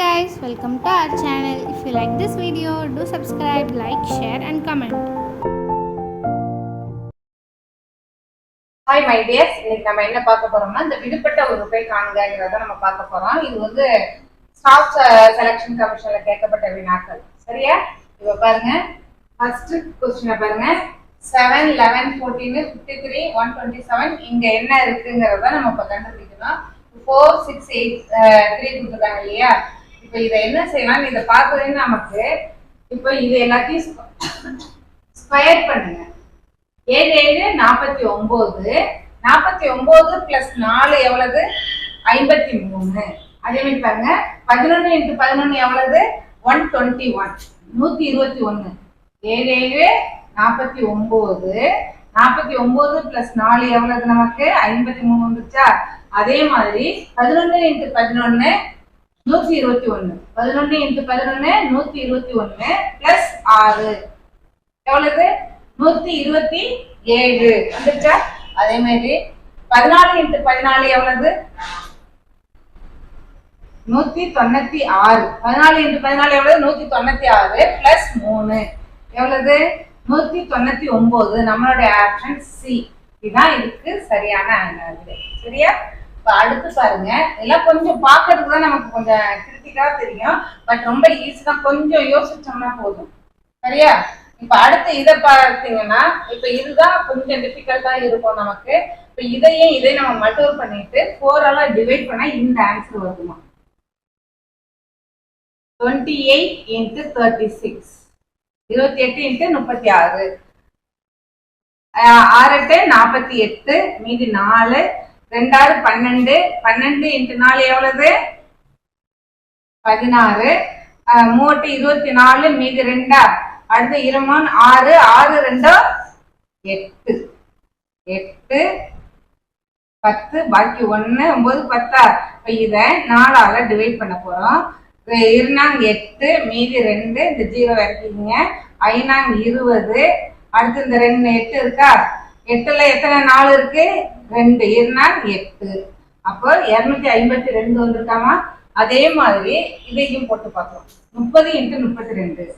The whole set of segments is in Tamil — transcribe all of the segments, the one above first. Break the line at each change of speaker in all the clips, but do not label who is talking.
Guys welcome to our channel if you like this video do subscribe like share and comment
hi my dears இன்னைக்கு நம்ம என்ன பார்க்க போறோம்னா இந்த விடுபட்ட உறுப்பை காண்கிறத நம்ம பார்க்க போறோம். இது வந்து ஸ்டாஃப் செலக்ஷன் கமிஷன்ல கேட்கப்பட்ட வினாக்கள். சரியா? இப்ப பாருங்க. ஃபர்ஸ்ட் கொஸ்டினை பாருங்க. Seven eleven fourteen fifty three one twenty seven இங்க என்ன இருக்குங்கிறத நம்ம இப்போ கண்டுபிடிக்கணும். ஃபோர் சிக்ஸ் எயிட் த்ரீ கொடுத்துருக்காங்க இல்லையா? இப்போ இதை என்ன செய்யலாம்? இதை பார்த்ததே நமக்கு? இப்போ இது எல்லாத்தையும் ஸ்கொயர் பண்ணுங்க. ஏழு ஏழு நாற்பத்தி ஒன்பது நாற்பத்தி ஒன்பது பிளஸ் நாலு எவ்வளவு? ஐம்பத்தி மூணு. அதே மாதிரி பாருங்க. பதினொன்று இன்ட்டு பதினொன்று எவ்வளவு? ஒன் டுவெண்ட்டி ஒன் நூத்தி இருபத்தி ஒன்று ஏழு ஏழு நாற்பத்தி ஒம்பது. நாற்பத்தி ஒம்பது பிளஸ் நாலு எவ்வளவு நமக்கு? ஐம்பத்தி மூணு வந்துச்சா அதே மாதிரி பதினொன்று இன்ட்டு பதினொன்று நூத்தி இருபத்தி ஒண்ணு பதினொன்னு இன்ட்டு பதினொன்னு நூத்தி இருபத்தி ஒண்ணு பிளஸ் ஆறு. எவ்வளவு? நூத்தி இருபத்தி ஏழு. வந்துச்சா? அதே மாதிரி பதினாலு இன்ட்டு பதினாலு எவ்வளவு? நூத்தி தொண்ணூத்தி ஆறு. பதினாலு இன்ட்டு பதினாலு எவ்வளவு? நூத்தி தொண்ணூத்தி ஆறு பிளஸ் மூணு. எவ்வளவு? நூத்தி தொண்ணூத்தி ஒன்பது. நம்மளுடைய ஆப்ஷன் சி இதுதான் இதுக்கு சரியான ஆன்சர் சரியா? அடுத்து பாருங்க. இதெல்லாம் கொஞ்சம் பாக்குறதுக்கு தான் நமக்கு கொஞ்சம் கிரிட்டிக்கா தெரியும். பட் ரொம்ப ஈஸி தான். கொஞ்சம் யோசிச்சோம்னா போதும். சரியா? இப்ப அடுத்து இதை பார்த்தீங்கன்னா இப்ப இதுதான் கொஞ்சம் டிஃபிகல்ட்டா இருக்கும் நமக்கு. இப்ப இதையும் இதை நம்ம மல்டிபிள் பண்ணிட்டு ஃபோரால டிவைட் பண்ணா இந்த ஆன்சர் வருமா? Twenty eight into thirty six இருபத்தி எட்டு இன்ட்டு முப்பத்தி ஆறு. ஆறு எட்டு நாற்பத்தி எட்டு மீதி நாலு. ரெண்டாறு பன்னெண்டு. பன்னெண்டு இன்ட்டு நாலு எவ்வளவு? பதினாறு. மூட்டு இருபத்தி நாலு மீதி ரெண்டா? அடுத்து இருமான் ஆறு ஆறு ரெண்டோ? எட்டு. எட்டு பத்து பாக்கி ஒன்று ஒன்பது பத்தா இப்போ இதை நாலால் டிவைட் பண்ண போகிறோம் இருநாங்க எட்டு மீதி ரெண்டு இந்த ஜீரோ இறக்கிங்க ஐநாங்க இருபது. அடுத்து இந்த ரெண்டு எட்டு இருக்கா? எட்டுல எத்தனை நாள் இருக்கு? ரெண்டு. இருந்தால் எட்டு. அப்போ இருநூத்தி ஐம்பத்தி ரெண்டு வந்திருக்காமா? அதே மாதிரி இதையும் போட்டு பார்க்கலாம். முப்பது இன்ட்டு முப்பத்தி ரெண்டு.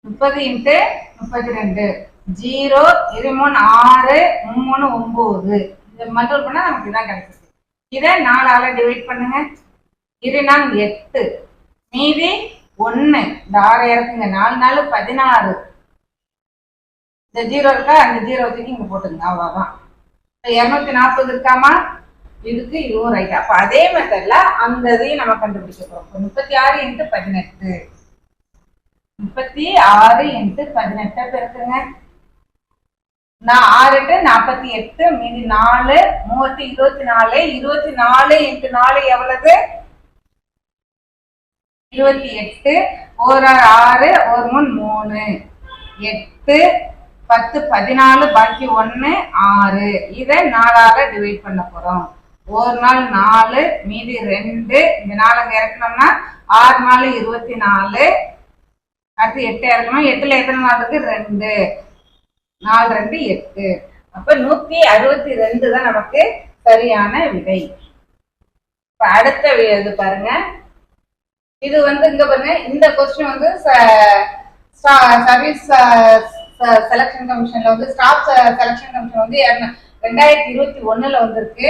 முப்பது இன்ட்டு முப்பத்தி ரெண்டு. ஜீரோ இருமூணு ஆறு மூணு ஒம்பது. இந்த மல்டிபிள் பண்ணால் நமக்கு இதான் கிடைச்சிது இதை நாலால டிவைட் பண்ணுங்க. இரு நாங்க எட்டு. மீதி ஒன்று இந்த ஆறு இறக்குங்க. நாலு நாள் பதினாறு. இந்த ஜீரோ இருக்கா? அந்த ஜீரோ தூக்கி இங்க போட்டுங்க இப்போ இரநூத்தி நாற்பது இருக்காமா? இதுக்கு இதுவும் ரைட் அப்போ அதே மெத்தடில் அந்த இதையும் நம்ம கண்டுபிடிக்க போறோம். முப்பத்தி ஆறு இன்ட்டு பதினெட்டு. முப்பத்தி ஆறு இன்ட்டு பதினெட்டு பெருக்குங்க நான் ஆறு எட்டு நாற்பத்தி எட்டு மீதி நாலு மூவத்தி இருபத்தி நாலு இருபத்தி நாலு இன்ட்டு நாலு எவ்வளவு? இருபத்தி எட்டு ஒரு ஆறு ஒரு மூணு மூணு. எட்டு பத்து பதினாலு பாக்கி ஒன்று ஆறு. இதை நாலால டிவைட் பண்ண போகிறோம் ஒரு நாள் நாலு மீதி ரெண்டு. இந்த நாலு இறக்கணும்னா ஆறு நாலு இருபத்தி நாலு அடுத்து எட்டு இறக்கணும். எட்டுல எத்தனை நாள் இருக்கு? ரெண்டு. நாலு ரெண்டு எட்டு. அப்போ நூத்தி அறுபத்தி ரெண்டு தான் நமக்கு சரியான விடை. இப்போ அடுத்த இது பாருங்க. இது வந்து இங்க பாருங்க. இந்த கொஸ்டின் வந்து சர்வீஸ் செலக்ஷன் கமிஷன்ல வந்து ஸ்டாஃப் செலக்ஷன் கமிஷன் வந்து ரெண்டாயிரத்தி இருபத்தி ஒண்ணுல வந்திருக்கு.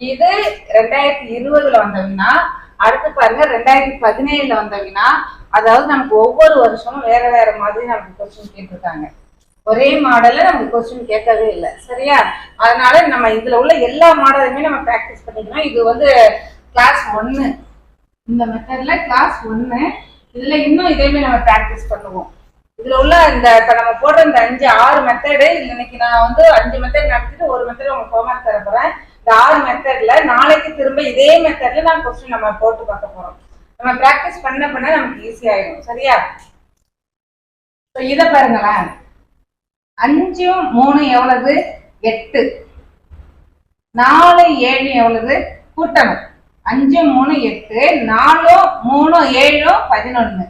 இது ரெண்டாயிரத்தி இருபதுல வந்தோம்னா அடுத்து பாருங்க ரெண்டாயிரத்தி பதினேழுல வந்தோம்னா அதாவது நமக்கு ஒவ்வொரு வருஷமும் வேற வேற மாதிரி நமக்கு கொஸ்டின் கேட்டிருக்காங்க. ஒரே மாடல்ல நமக்கு கொஸ்டின் கேட்கவே இல்லை. சரியா? அதனால நம்ம இதுல உள்ள எல்லா மாடலுமே நம்ம ப்ராக்டிஸ் பண்ணிக்கணும். இது வந்து கிளாஸ் ஒன்னு இந்த மெத்தட்ல கிளாஸ் ஒன்னு இதுல இன்னும் இதேமே நம்ம ப்ராக்டிஸ் பண்ணுவோம். இதுல உள்ள இந்த இப்ப நம்ம போடுற இந்த அஞ்சு ஆறு மெத்தடு இன்னைக்கு நான் வந்து அஞ்சு மெத்தட் நடத்திட்டு ஒரு மெத்தட் உங்களுக்கு ஹோம்ஒர்க் தர போறேன் இந்த ஆறு மெத்தட்ல நாளைக்கு திரும்ப இதே மெத்தட்ல நான் கொஸ்டின் நம்ம போட்டு பார்க்க போறோம். நம்ம ப்ராக்டிஸ் பண்ண பண்ண நமக்கு ஈஸி ஆயிடும். சரியா? இதை பாருங்களேன். அஞ்சும் மூணு எவ்வளவு? எட்டு. நாலு ஏழு எவ்வளவு? கூட்டணும் அஞ்சு மூணு எட்டு நாலும் மூணு ஏழும் பதினொன்னு.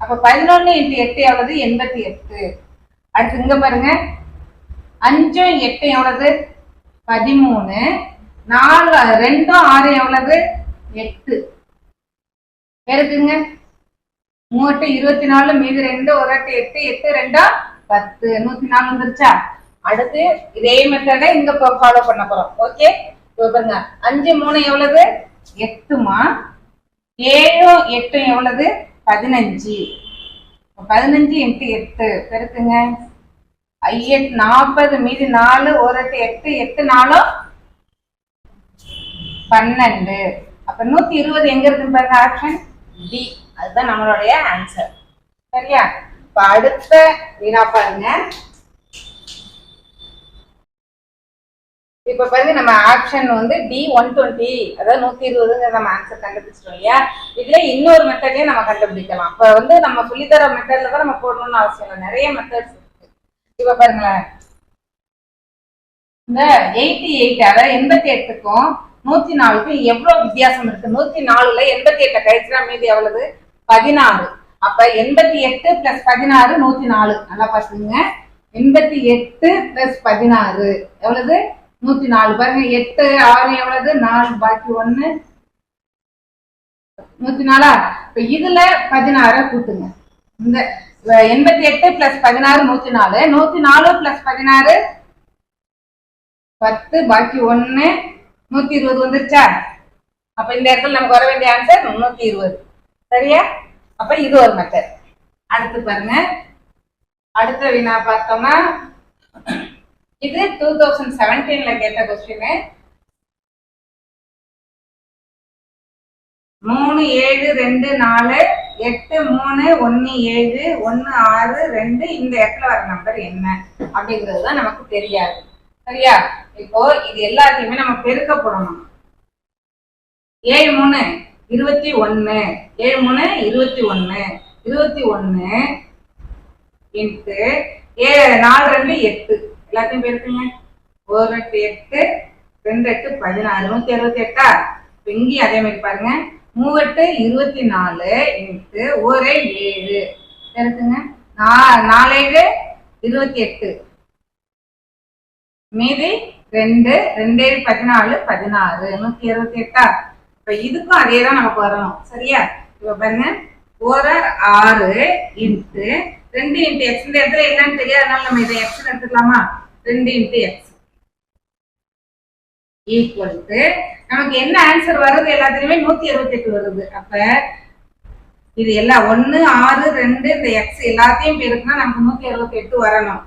அப்போ பதினொன்னு இன்ட்டு எட்டு எவ்வளவு? எண்பத்தி எட்டு. அடுத்து இங்கே பாருங்க. அஞ்சும் எட்டு எவ்வளவு? பதிமூணு. நாலு ரெண்டும் ஆறு எவ்வளவு? எட்டு. பெருக்குங்க. மூவட்டு இருபத்தி நாலு மீது ரெண்டு ஒரு எட்டு எட்டு எட்டு ரெண்டா பத்து. நூத்தி நாலு வந்துருச்சா? அடுத்து இதே மெத்தடை இங்க ஃபாலோ பண்ண போறோம். ஓகே இப்போ பாருங்க. அஞ்சு மூணு எவ்வளவு? எட்டுமா? ஏழும் எட்டும் எவ்வளவு? பதினஞ்சு. பதினஞ்சு இன்ட்டு எட்டு. பெருக்குங்க. ஐயட் நாற்பது மீது நாலு ஒரு எட்டு எட்டு. எட்டு நாலும் பன்னெண்டு. அப்ப நூத்தி இருபது எங்க இருக்கு பாருங்க ஆப்ஷன் டி அதுதான் நம்மளுடைய ஆன்சர் சரியா? இப்ப அடுத்த வினா பாருங்க. இப்ப பாருங்க நம்ம ஆப்ஷன் வந்து டி ஒன் டுவெண்ட்டி அதாவது நூத்தி இருபதுங்கிற நம்ம ஆன்சர் கண்டுபிடிச்சிட்டோம் இல்லையா? இதுல இன்னொரு மெத்தடையும் நம்ம கண்டுபிடிக்கலாம். இப்ப வந்து நம்ம சொல்லித்தர மெத்தட்ல தான் நம்ம போடணும்னு அவசியம் இல்லை. நிறைய மெத்தட்ஸ் இருக்கு. இப்ப பாருங்களேன். இந்த எயிட்டி எயிட் அதாவது எண்பத்தி எட்டுக்கும் நூத்தி நாலுக்கும் எவ்வளவு வித்தியாசம் இருக்கு? நூத்தி நாலுல எண்பத்தி எட்டை கழிச்சா மீதி எவ்வளவு? பதினாறு. அப்ப எண்பத்தி எட்டு பிளஸ் பதினாறு நூத்தி நாலு. நல்லா பாத்துங்க எண்பத்தி எட்டு பிளஸ் பதினாறு. எவ்வளவு? நூத்தி நாலு பாருங்க. எட்டு ஆறு எவ்வளவு? நாலு பாக்கி ஒண்ணு. நூத்தி நாலா? இப்ப இதுல பதினாறு கூட்டுங்க. இந்த எண்பத்தி எட்டு பிளஸ் பதினாறு நூத்தி நாலு. நூத்தி நாலு பிளஸ் பதினாறு பத்து பாக்கி ஒண்ணு. நூத்தி இருபது வந்துருச்சா? அப்ப இந்த இடத்துல நமக்கு வர வேண்டிய ஆன்சர் நூத்தி இருபது. சரியா? அப்ப இது ஒரு மெத்தட் அடுத்து பாருங்க. அடுத்த வினா பார்த்தோம்னா இது டூ தௌசண்ட் செவன்டீன்ல கேட்ட கொஸ்டின் மூணு ஏழு ரெண்டு நாலு எட்டு மூணு ஒன்னு ஏழு ஒன்னு ஆறு ரெண்டு இந்த இடத்துல வர நம்பர் என்ன? அப்படிங்கிறது தான் நமக்கு தெரியாது. சரியா? இப்போ இது எல்லாத்தையுமே நம்ம பெருக்க போடணும். ஏழு மூணு இருபத்தி ஒன்னு. ஏழு மூணு இருபத்தி ஒன்னு. இருபத்தி ஒன்னு இன்ட்டு ஏ நாலு ரெண்டு எட்டு. எல்லாத்தையும் பெருக்குங்க. ஒரு எட்டு எட்டு ரெண்டு எட்டு பதினாறு நூத்தி அறுபத்தி எட்டா இங்கேயும் அதே மாதிரி பாருங்க. மூவெட்டு இருபத்தி நாலு இன்ட்டு ஒரு ஏழு. பெருக்குங்க நா நாலேழு இருபத்தி எட்டு மீதி ரெண்டு ரெண்டு பதினாலு பதினாறு நூத்தி இருபத்தி எட்டா இப்ப இதுக்கும் அதே தான் நமக்கு வரணும் சரியா? இப்ப பாருங்க. ஒரு ஆறு இன்ட்டு ரெண்டு இன்ட்டு எக்ஸ் இந்த இடத்துல என்னன்னு தெரியாதனால நம்ம இதை எக்ஸ் எடுத்துக்கலாமா? ரெண்டு இன்ட்டு எக்ஸ் ஈக்குவல் டு நமக்கு என்ன ஆன்சர் வருது? எல்லாத்துலயுமே நூத்தி இருபத்தி எட்டு வருது. அப்ப இது எல்லாம் ஒன்னு ஆறு ரெண்டு இந்த எக்ஸ் எல்லாத்தையும் பெருக்குனா நமக்கு நூத்தி அறுபத்தி எட்டு வரணும்.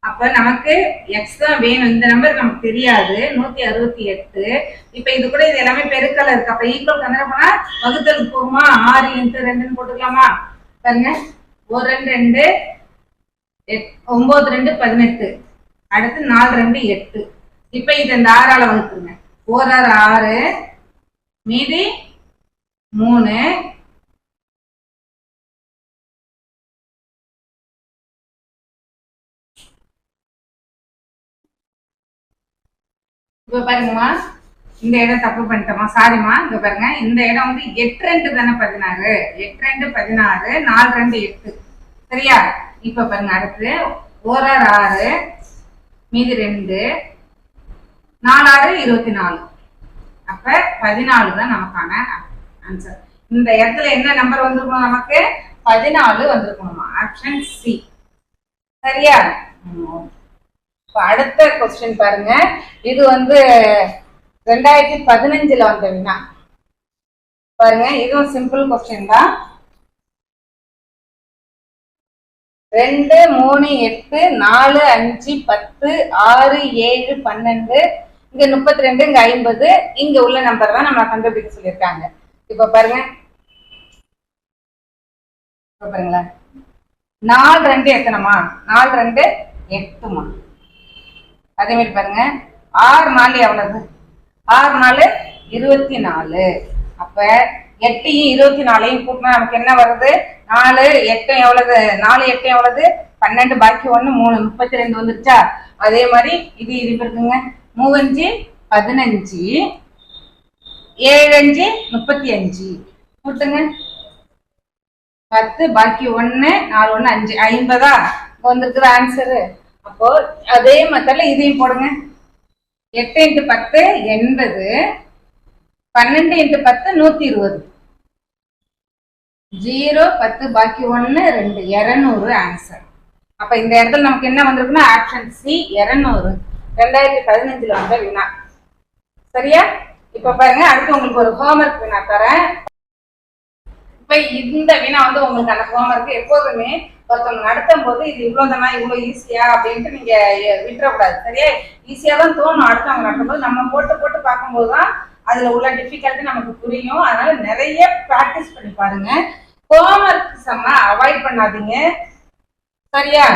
அப்ப நமக்கு எக்ஸ் தான் வேணும். இந்த நம்பர் நமக்கு தெரியாது. நூத்தி அறுபத்தி எட்டு இப்ப இது கூட இது எல்லாமே பெருக்கல இருக்கு. அப்ப ஈக்குவல் கந்தர போனா? வகுத்தல் போகுமா ஆறு இன்ட்டு ரெண்டுன்னு போட்டுக்கலாமா? பாருங்க. ஒரு ரெண்டு ரெண்டு எட்- ஒன்பது ரெண்டு பதினெட்டு. அடுத்து நாலு ரெண்டு எட்டு. இப்ப இது இந்த ஆறால வகுத்துருங்க ஓர் ஆறு ஆறு மீதி மூணு இப்ப பாருங்கம்மா. இந்த இடம் தப்பு பண்ணிட்டோமா? சாரிம்மா இங்க பாருங்க. இந்த இடம் வந்து எட்டு ரெண்டு தானே பதினாறு? எட்டு ரெண்டு பதினாறு நாலு ரெண்டு எட்டு. சரியா? இப்ப பாருங்க அடுத்து. ஓராறு ஆறு மீதி ரெண்டு. நாலாறு இருபத்தி நாலு அப்ப பதினாலு தான் நமக்கான ஆன்சர் இந்த இடத்துல என்ன நம்பர் வந்திருக்கணும் நமக்கு? பதினாலு வந்திருக்கணுமா? ஆப்ஷன் சி சரியா? இப்போ அடுத்த கொஸ்டின் பாருங்க. இது வந்து ரெண்டாயிரத்தி பதினஞ்சுல வந்த வினா. பாருங்க இதுவும் சிம்பிள் கொஸ்டின் தான். ரெண்டு மூணு எட்டு நாலு அஞ்சு பத்து ஆறு ஏழு பன்னெண்டு இங்க முப்பத்தி ரெண்டு இங்க ஐம்பது இங்க உள்ள நம்பர் தான் நம்ம கண்டுபிடிக்க சொல்லியிருக்காங்க. இப்ப பாருங்க. பாருங்களா. பாருங்களேன் நாலு ரெண்டு எத்தனைமா நாலு ரெண்டு எட்டுமா அதே மாதிரி பாருங்க. ஆறு நாலு எவ்வளவு? ஆறு நாலு இருபத்தி நாலு. அப்ப எட்டையும் இருபத்தி நாலையும் கூட்டினா நமக்கு என்ன வருது? நாலு எட்டும் எவ்வளவு? நாலு எட்டும் எவ்வளவு? பன்னெண்டு பாக்கி ஒண்ணு மூணு. முப்பத்தி ரெண்டு வந்துருச்சா? அதே மாதிரி இது இது இருக்குங்க. மூவஞ்சு பதினஞ்சு ஏழு அஞ்சு முப்பத்தி அஞ்சு கூட்டுங்க. பத்து பாக்கி ஒண்ணு நாலு ஒண்ணு அஞ்சு. ஐம்பதா? இப்ப ஆன்சரு அப்போ அதே மெத்தட்ல இதையும் போடுங்க. எட்டு இன்ட்டு பத்து எண்பது. பன்னெண்டு இன்ட்டு பத்து நூத்தி இருபது. ஜீரோ பத்து பாக்கி ஒன்று ரெண்டு. இரநூறு ஆன்சர் அப்போ இந்த இடத்துல நமக்கு என்ன வந்திருக்குன்னா ஆப்ஷன் சி இரநூறு. ரெண்டாயிரத்தி பதினஞ்சில் வந்த வினா. சரியா? இப்போ பாருங்க அடுத்து உங்களுக்கு ஒரு ஹோம்ஒர்க் வினா தரேன். இப்போ இந்த வினா வந்து உங்களுக்கு அந்த ஹோம்ஒர்க் எப்போதுமே ஒருத்தவங்க நடத்தும் போது இது இவ்வளோ தானா இவ்வளோ ஈஸியா அப்படின்ட்டு நீங்கள் விட்டுறக்கூடாது. சரியா? ஈஸியாக தான் தோணும். அடுத்தவங்க நடத்தும்போது நம்ம போட்டு போட்டு பார்க்கும்போது தான் அதுல உள்ள டிஃபிகல்ட்டி நமக்கு புரியும். அதனால நிறைய ப்ராக்டிஸ் பண்ணி பாருங்க. ஹோம்ஒர்க் செம்ம அவாய்ட் பண்ணாதீங்க. சரியா?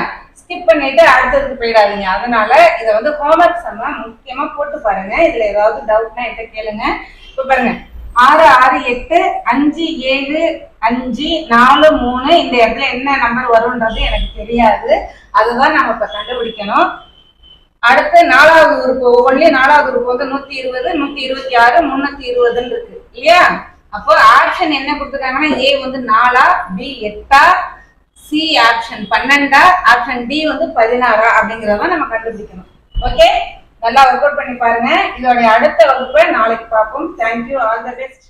ஸ்கிப் பண்ணிட்டு அடுத்ததுக்கு போயிடாதீங்க. அதனால இதை வந்து ஹோம்ஒர்க் செம்ம முக்கியமா போட்டு பாருங்க. இதுல ஏதாவது டவுட்னா என்கிட்ட கேளுங்க. இப்ப பாருங்க. ஆறு ஆறு எட்டு அஞ்சு ஏழு அஞ்சு நாலு மூணு இந்த இடத்துல என்ன நம்பர் வரும்ன்றது எனக்கு தெரியாது. அதுதான் நம்ம இப்ப கண்டுபிடிக்கணும். அடுத்து நாலாவது உறுப்பு ஒவ்வொன்றிலையும் நாலாவது உறுப்பு வந்து நூத்தி இருபது நூத்தி இருபத்தி ஆறு முன்னூத்தி இருபதுன்னு இருக்கு. இல்லையா? அப்போ ஆப்ஷன் என்ன கொடுத்துருக்காங்கன்னா ஏ வந்து நாலா பி எட்டா சி ஆப்ஷன் பன்னெண்டா ஆப்ஷன் டி வந்து பதினாறா அப்படிங்கிறத நம்ம கண்டுபிடிக்கணும். ஓகே நல்லா ஒர்க் அவுட் பண்ணி பாருங்க. இதோடைய அடுத்த வகுப்பை நாளைக்கு பார்ப்போம். Thank you all the best